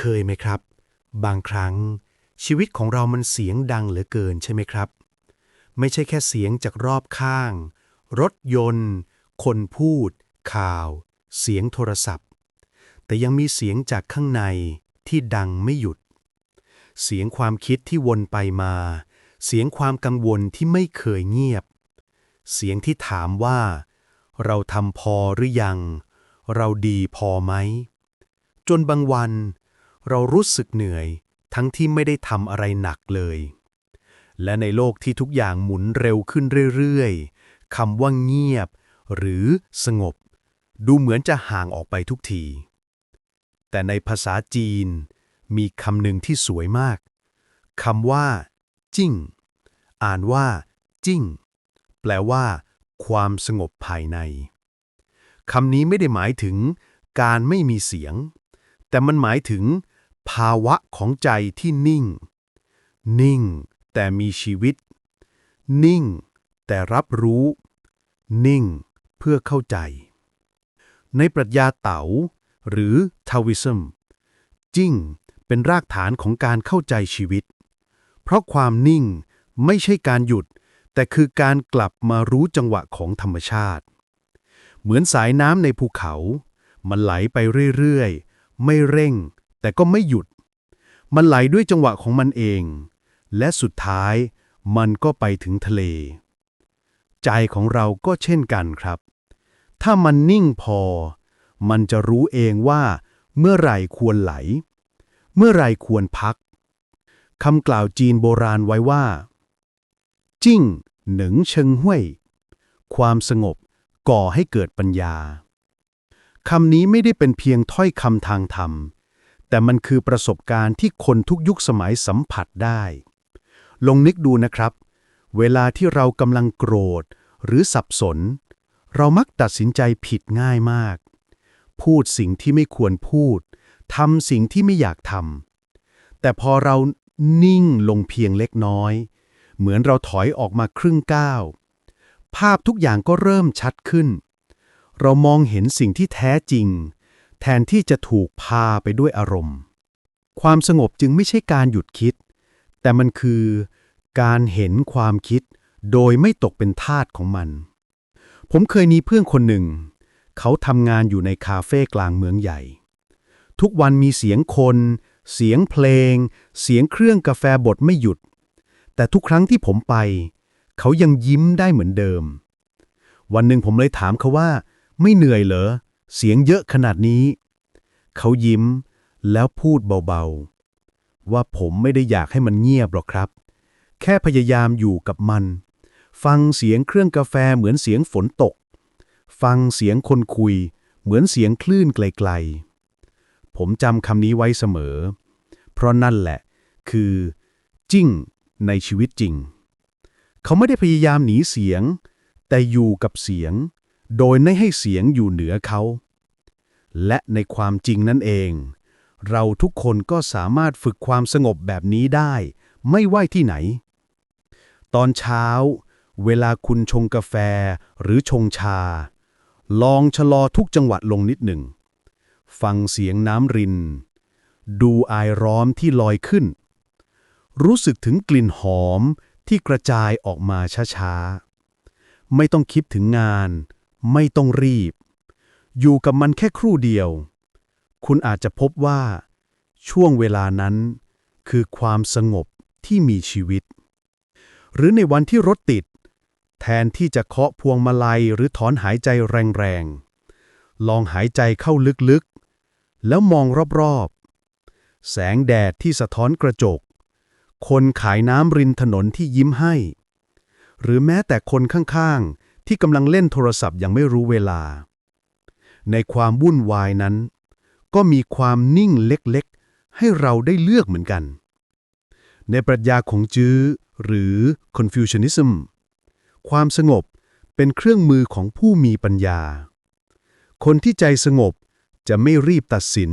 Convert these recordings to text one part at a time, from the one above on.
เคยไหมครับ บางครั้ง ชีวิตของเรามันเสียงดังเหลือเกินใช่ไหมครับ ไม่ใช่แค่เสียงจากรอบข้าง รถยนต์ คนพูด ข่าว เสียงโทรศัพท์ แต่ยังมีเสียงจากข้างในที่ดังไม่หยุด เสียงความคิดที่วนไปมา เสียงความกังวลที่ไม่เคยเงียบ เสียงที่ถามว่า เราทำพอหรือยัง เราดีพอไหมจนบางวัน เรารู้สึกเหนื่อย ทั้งที่ไม่ได้ทำอะไรหนักเลย และในโลกที่ทุกอย่างหมุนเร็วขึ้นเรื่อยๆคำว่าเงียบ หรือสงบ ดูเหมือนจะห่างออกไปทุกที แต่ในภาษาจีนมีคำหนึ่งที่สวยมากคำว่า จิ้ง อ่านว่า จิ้ง แปลว่า ความสงบภายในคำนี้ไม่ได้หมายถึงการไม่มีเสียง แต่มันหมายถึง ภาวะของใจที่นิ่ง นิ่ง แต่มีชีวิต นิ่ง แต่รับรู้ นิ่ง เพื่อเข้าใจ ในปรัชญาเต๋า หรือทาวิซึมจิ้งเป็นรากฐานของการเข้าใจชีวิต เพราะความนิ่งไม่ใช่การหยุด แต่คือการกลับมารู้จังหวะของธรรมชาติ เหมือนสายน้ำในภูเขา มันไหลไปเรื่อยๆ ไม่เร่ง แต่ก็ไม่หยุด มันไหลด้วยจังหวะของมันเอง และสุดท้ายมันก็ไปถึงทะเล ใจของเราก็เช่นกันครับ ถ้ามันนิ่งพอ มันจะรู้เองว่า เมื่อไหร่ควรไหล เมื่อไหร่ควรพักคำกล่าวจีนโบราณไว้ว่า จิ้งหนึ่งเชิงห้วย ความสงบก่อให้เกิดปัญญาคำนี้ไม่ได้เป็นเพียงถ้อยคำทางธรรม แต่มันคือประสบการณ์ที่คนทุกยุคสมัยสัมผัสได้ ลองนึกดูนะครับ เวลาที่เรากำลังโกรธ หรือสับสน เรามักตัดสินใจผิดง่ายมาก พูดสิ่งที่ไม่ควรพูดทำสิ่งที่ไม่อยากทำแต่พอเรานิ่งลงเพียงเล็กน้อย เหมือนเราถอยออกมาครึ่งก้าว ภาพทุกอย่างก็เริ่มชัดขึ้น เรามองเห็นสิ่งที่แท้จริง แทนที่จะถูกพาไปด้วยอารมณ์ ความสงบจึงไม่ใช่การหยุดคิด แต่มันคือการเห็นความคิดโดยไม่ตกเป็นทาสของมัน ผมเคยมีเพื่อนคนหนึ่ง เขาทำงานอยู่ในคาเฟ่กลางเมืองใหญ่ ทุกวันมีเสียงคน เสียงเพลง เสียงเครื่องกาแฟบดไม่หยุด แต่ทุกครั้งที่ผมไป เขายังยิ้มได้เหมือนเดิม วันหนึ่งผมเลยถามเขาว่า ไม่เหนื่อยเหรอ เสียงเยอะขนาดนี้ เขายิ้มแล้วพูดเบาๆ ว่าผมไม่ได้อยากให้มันเงียบหรอกครับ แค่พยายามอยู่กับมัน ฟังเสียงเครื่องกาแฟเหมือนเสียงฝนตก ฟังเสียงคนคุย เหมือนเสียงคลื่นไกลๆ ผมจำคำนี้ไว้เสมอ เพราะนั่นแหละ คือ จิ้งในชีวิตจริง เขาไม่ได้พยายามหนีเสียง แต่อยู่กับเสียง โดยไม่ให้เสียงอยู่เหนือเขา และในความจริงนั่นเอง เราทุกคนก็สามารถฝึกความสงบแบบนี้ได้ ไม่ว่าที่ไหน ตอนเช้า เวลาคุณชงกาแฟหรือชงชา ลองชะลอทุกจังหวะลงนิดหนึ่ง ฟังเสียงน้ำริน ดูอายร้อมที่ลอยขึ้น รู้สึกถึงกลิ่นหอมที่กระจายออกมาช้าๆ ไม่ต้องคิดถึงงาน ไม่ต้องรีบ อยู่กับมันแค่ครู่เดียว คุณอาจจะพบว่า ช่วงเวลานั้น คือความสงบที่มีชีวิต หรือในวันที่รถติด แทนที่จะเคาะพวงมาลัยหรือถอนหายใจแรงๆ ลองหายใจเข้าลึกๆ แล้วมองรอบๆ แสงแดดที่สะท้อนกระจก คนขายน้ำริมถนนที่ยิ้มให้ หรือแม้แต่คนข้างๆ ที่กำลังเล่นโทรศัพท์ยังไม่รู้เวลา ในความวุ่นวายนั้น ก็มีความนิ่งเล็กๆ ให้เราได้เลือกเหมือนกัน ในปรัชญาของจื้อหรือ Confucianism ความสงบเป็นเครื่องมือของผู้มีปัญญา คนที่ใจสงบจะไม่รีบตัดสิน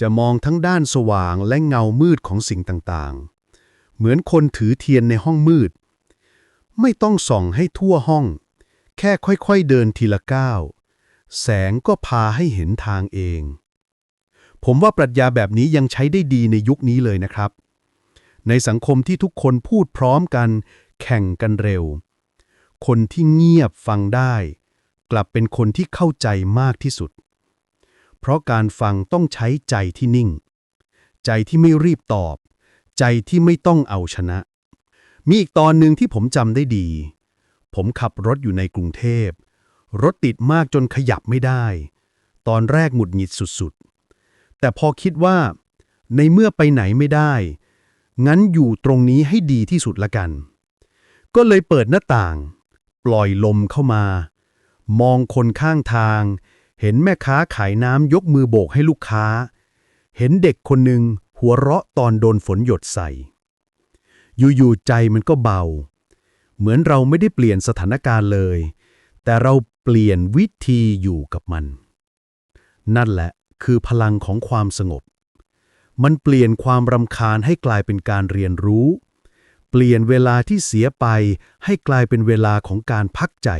จะมองทั้งด้านสว่างและเงามืดของสิ่งต่างๆ เหมือนคนถือเทียนในห้องมืด ไม่ต้องส่องให้ทั่วห้อง แค่ค่อยๆเดินทีละก้าว แสงก็พาให้เห็นทางเอง ผมว่าปรัชญาแบบนี้ยังใช้ได้ดีในยุคนี้เลยนะครับ ในสังคมที่ทุกคนพูดพร้อมกัน แข่งกันเร็ว คนที่เงียบฟังได้ กลับเป็นคนที่เข้าใจมากที่สุด เพราะการฟังต้องใช้ใจที่นิ่ง ใจที่ไม่รีบตอบ ใจที่ไม่ต้องเอาชนะ มีอีกตอนหนึ่งที่ผมจำได้ดี ผมขับรถอยู่ในกรุงเทพ รถติดมากจนขยับไม่ได้ ตอนแรกหงุดหงิดสุดๆ แต่พอคิดว่า ในเมื่อไปไหนไม่ได้ งั้นอยู่ตรงนี้ให้ดีที่สุดละกัน ก็เลยเปิดหน้าต่าง ปล่อยลมเข้ามา มองคนข้างทาง เห็นแม่ค้าขายน้ำยกมือโบกให้ลูกค้า เห็นเด็กคนหนึ่งหัวเราะตอนโดนฝนหยดใส่ อยู่ๆใจมันก็เบา เหมือนเราไม่ได้เปลี่ยนสถานการณ์เลย แต่เราเปลี่ยนวิธีอยู่กับมัน นั่นแหละคือพลังของความสงบ มันเปลี่ยนความรำคาญให้กลายเป็นการเรียนรู้ เปลี่ยนเวลาที่เสียไปให้กลายเป็นเวลาของการพักใจ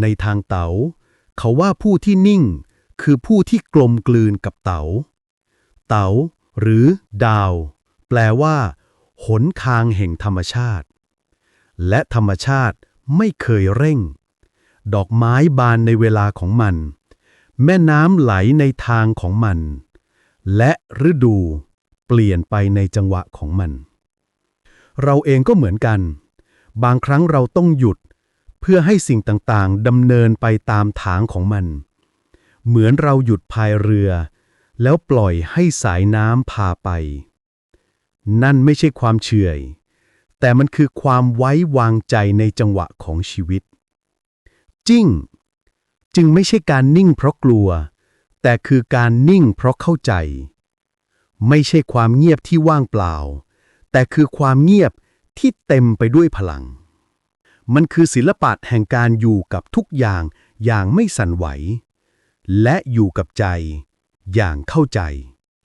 ในทางเต๋า เขาว่าผู้ที่นิ่ง คือผู้ที่กลมกลืนกับเต๋า เต๋าหรือดาว แปลว่า หนทางแห่งธรรมชาติ และธรรมชาติไม่เคยเร่ง ดอกไม้บานในเวลาของมัน แม่น้ำไหลในทางของมัน และฤดูเปลี่ยนไปในจังหวะของมัน เราเองก็เหมือนกัน บางครั้งเราต้องหยุด เพื่อให้สิ่งต่างๆดำเนินไปตามทางของมัน เหมือนเราหยุดพายเรือ แล้วปล่อยให้สายน้ำพาไป นั่นไม่ใช่ความเฉื่อย แต่มันคือความไว้วางใจในจังหวะของชีวิตจริงจึงไม่ใช่การนิ่งเพราะกลัว แต่คือการนิ่งเพราะเข้าใจ ไม่ใช่ความเงียบที่ว่างเปล่า แต่คือความเงียบที่เต็มไปด้วยพลัง มันคือศิลปะแห่งการอยู่กับทุกอย่างอย่างไม่สั่นไหว และอยู่กับใจอย่างเข้าใจ